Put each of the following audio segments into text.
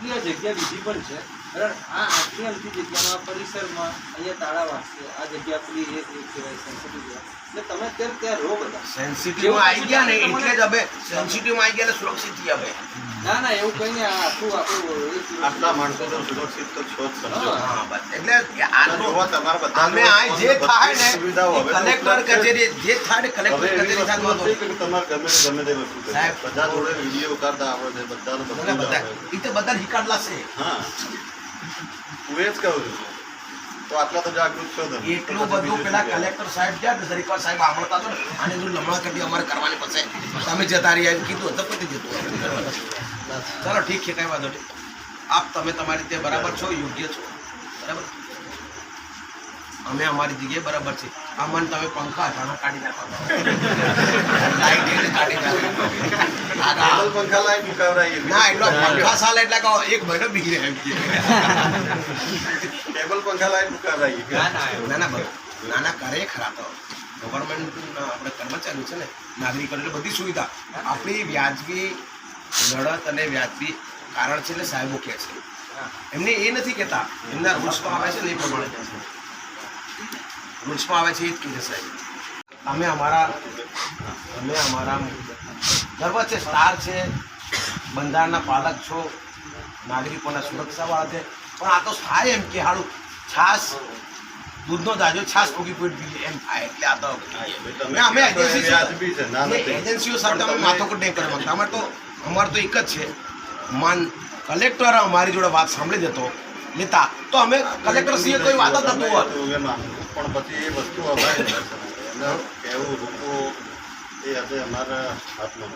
આટલી જગ્યા બીજી પણ છે. બરાબર આ આટલી અમથી જગ્યામાં પરિસરમાં અહીંયા તાળા વાગશે. આ જગ્યા પેલી એ કહેવાય સેન્સિટિવ. એટલે તમે અત્યારે ત્યાં રહો બધા. સેન્સિટિવ આવી ગયા ને એટલે જ હવે સેન્સિટિવમાં આવી ગયા ને સુરક્ષિત થયા હવે ના ના એવું કઈ આખું આપણું આટલા માણસો તો સુરક્ષિત તો છો જ સમજો હા. હા બસ. એટલે આટલું જોવા તમારા બધા અમે આ જે થાય ને સુવિધાઓ હવે તો કલેક્ટર કચેરી જે થાય ને કલેક્ટર કચેરી સાથે વાંધો નથી કે તમારે ગમે ગમે તે વસ્તુ સાહેબ. બધા જોડે વીડિયો ઉતારતા આવડે છે બધાને બધું બધા એ તો બધા હિકાડ લાગશે હા. હું એ જ કહું છું. તો આટલા તો જાગૃત છો તમે. એટલું બધું પેલા કલેક્ટર સાહેબ ગયા ને દરેકવાર સાહેબ આમળતા હતો ને આને જો લમણા કરી અમારે કરવાની પડશે. તમે જતા રહ્યા કીધું તો પતી જતું ચાલો ઠીક છે કાંઈ વાંધો નહીં. આપ તમે તમારી રીતે બરાબર છો યોગ્ય છો. બરાબર? અમે અમારી જગ્યાએ બરાબર છે. આમાં તમે પંખા ઘણા કાઢી નાખો લાઈટ એટલે કાઢી નાખો પંખા લાવી મુકાવરાઈએ. ના એટલો પંખા સાલ એટલે કહો એક મહિનો બીજી એમ કે. ટેબલ પંખા લાવી મુકાવરાઈએ. ના. ના ના ના ના કરે ખરા તો. ગવર્મેન્ટ આપણે કર્મચારીઓ છે ને નાગરિકો એટલે બધી સુવિધા. આપણી વ્યાજબી લડત અને વ્યાજબી કારણ છે ને સાહેબો કહે છે. એમને એ નથી કહેતા. એમના રૂલ્સમાં આવે છે ને એ પ્રમાણે કહે છે. રૂલ્સમાં આવે છે એ જ કહે છે સાહેબ. અમે અમારા અમે અમારા ગર્વ છે સ્ટાર છે બંધારણના પાલક છો નાગરિકોના સુરક્ષાવાળા છે. પણ આ તો થાય એમ કે હાડું છાસ દૂધનો દાજો છાસ પૂગી પૂરી પીએ એમ થાય. એટલે આ તો અમે એજન્સી. એજન્સીઓ સાથે અમે તમે- નહીં કરવા માંગતા. અમારે તો અમારે તો એક જ છે. માન કલેક્ટર અમારી જોડે વાત સાંભળી દેતો. લેતા તો અમે કલેક્ટર શ્રીએ કોઈ વાત જ નતું હોત. પણ પછી એ વસ્તુ કહેવું રૂકવું એ આજે અમારા હાથમાં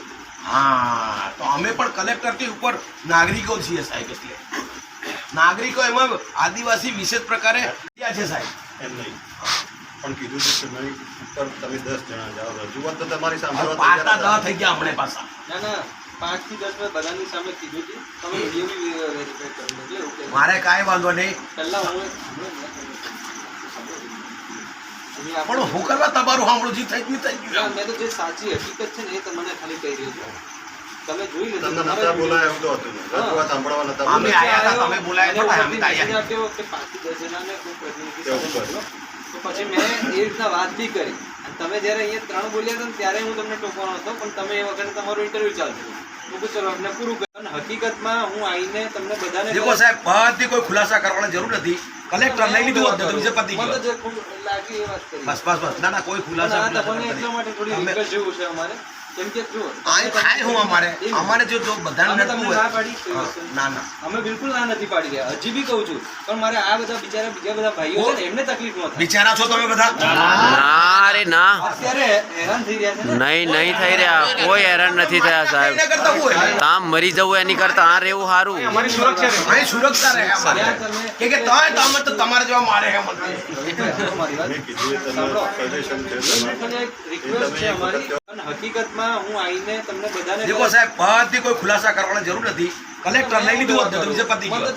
હા તો અમે પણ કલેક્ટરથી ઉપર નાગરિકો છીએ સાહેબ એટલે. નાગરિકો એમાં આદિવાસી વિશેષ પ્રકારે છે સાહેબ. એમ નહીં. પણ કીધું છે કે નહીં ઉપર તમે દસ જણા જાઓ. રજૂઆત તો તમારી સામે સાંભળવા પાટા થઈ ગયા આપણે પાછા. ના ના. પાંચથી દસ મેં બધાની સામે કીધું હતું તમે વીડિયો બી વેરીફાઈ કરી લેજો એવું મારે કાંઈ વાંધો નહીં. પહેલા હું પણ હું કરવા તમારું સાંભળું જે થઈ ગયું થઈ ગયું. મેં તો જે સાચી હકીકત છે ને એ તમને ખાલી કહી રહ્યો છું. તમે જોઈ લેજો તમને નતા બોલાય એવું તો હતું નહીં સાંભળવા નતા અમે આયા હતા, તમે બોલાયા અને નહોતા, અમે આયા. message કે પાંચથી દસ જણાને કોઈ પ્રતિનિધિ એવું સાથે કર્યું. મોકલો. તો પછી મેં એ રીતના વાત બી કરી. તમે જ્યારે અહીંયા ત્રણ બોલ્યા હતા ત્યારે હું તમને ટોકવાનો હતો પણ તમે એ વખતે તમારું ઇન્ટરવ્યુ ચાલતું હતું મેં કીધું ચલો આપણે પૂરું કર્યું અને હકીકતમાં હું આવીને તમને બધાને દેખો સાહેબ બધી કોઈ ખુલાસા કરવાની જરૂર નથી. કલેક્ટર લઈ લીધું હોત તો વિષય પતી મને તો ગયો જે ખૂબ લાગી એ વાત કરી. બસ બસ બસ. ના ના કોઈ ખુલાસા તમને એટલા માટે થોડી અમે- જેવું છે અમારે. કેમ કે જુઓ થાય હું અમારે. અમારે જો બધાને ના પાડી? ના ના. અમે બિલકુલ ના નથી પાડી રહ્યા. હજી બી કહું છું. પણ મારે આ બધા બિચારા બીજા બધા ભાઈઓ છે એમને તકલીફ ન થાય. બિચારા છો તમે બધા? ના. ના. નહીં નહીં થઈ રહ્યા. કોઈ હેરાન નથી થયા સાહેબ. તામ મરી જવું એની કરતા આ રહેવું સારું. હકીકતમાં હું આવીને તમને બધાને દેખો સાહેબ બધી કોઈ ખુલાસા કરવાની જરૂર નથી. કલેક્ટર લઈ લીધું હોત તો પતી ગયો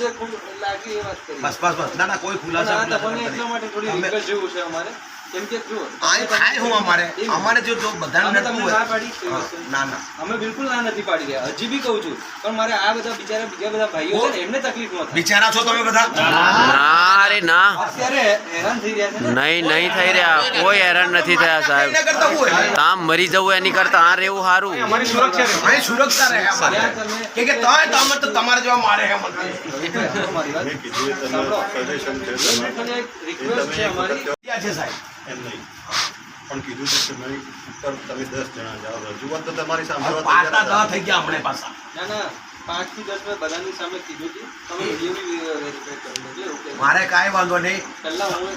બસ બસ બસ. ના ના કોઈ ખુલાસા આ ખુલાસા તમને એટલા માટે થોડી જેવું છે અમારે. કેમ કે જુઓ આ થાય હું અમારે. અમારે જો જો બધાને નડતું હોય ના પાડી કઈ હા, વસ્તુ? ના ના. અમે બિલકુલ ના નથી પાડી રહ્યા. હજી બી કહું છું. પણ મારે આ બધા બિચારા બીજા બધા ભાઈઓ છે ને એમને તકલીફ ન બિચારા છો તમે બધા? ના રે ના. અત્યારે હેરાન થઈ રહ્યા છે નહીં નહીં થઈ રહ્યા. કોઈ હેરાન નથી થયા સાહેબ. તામ મરી જવું એની કરતા આ રહેવું સારું. સુરક્ષા રહે. અમારે ત્યાં તમે કે કે તમે તમે તો તમારે જેવા મારે હે મને મારી વાત. મેં કીધું એ તમે સાંભળો. સજેશન છે રિક્વેસ્ટ અમારી. ક્યાં છે સાહેબ. એમ નહીં. પણ કીધું છે કે નહીં ઉપર તમે દસ જણા જાઓ. રજૂઆત તો તમારી સામે પાટા થઈ ગયા આપણે પાછા. ના ના પાંચથી દસ મેં બધાની સામે કીધું હતું તમે વીડિયો બી વેરીફાઈ કરી લેજો મારે કાંઈ વાંધો નહીં. પહેલા હું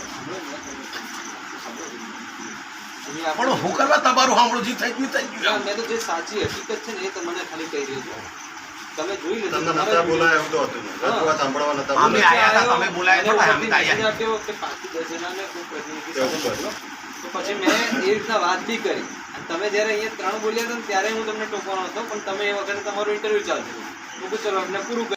પણ હું કરવા તમારું સાંભળું જે થઈ ગયું થઈ ગયું. મેં તો જે સાચી હકીકત છે ને એ તમને ખાલી કહી રહ્યો છું તમે જોઈ લીધું તમને નતા બોલાયા એવું તો હતું નહીં રજૂઆત સાંભળવા નતા અમે આયા હતા, તમે બોલાયા હતા અમે આયા. આપ્યો કે પાંચથી દસ કોઈ પ્રતિનિધિ. તો પછી મેં એ રીતના વાત બી કરી અને તમે જ્યારે અહીંયા ત્રણ બોલ્યા હતા ત્યારે હું તમને ટોકવાનો હતો પણ તમે એ વખતે તમારું ઇન્ટરવ્યુ ચાલતું હતું. ચલો આપણે પૂરું.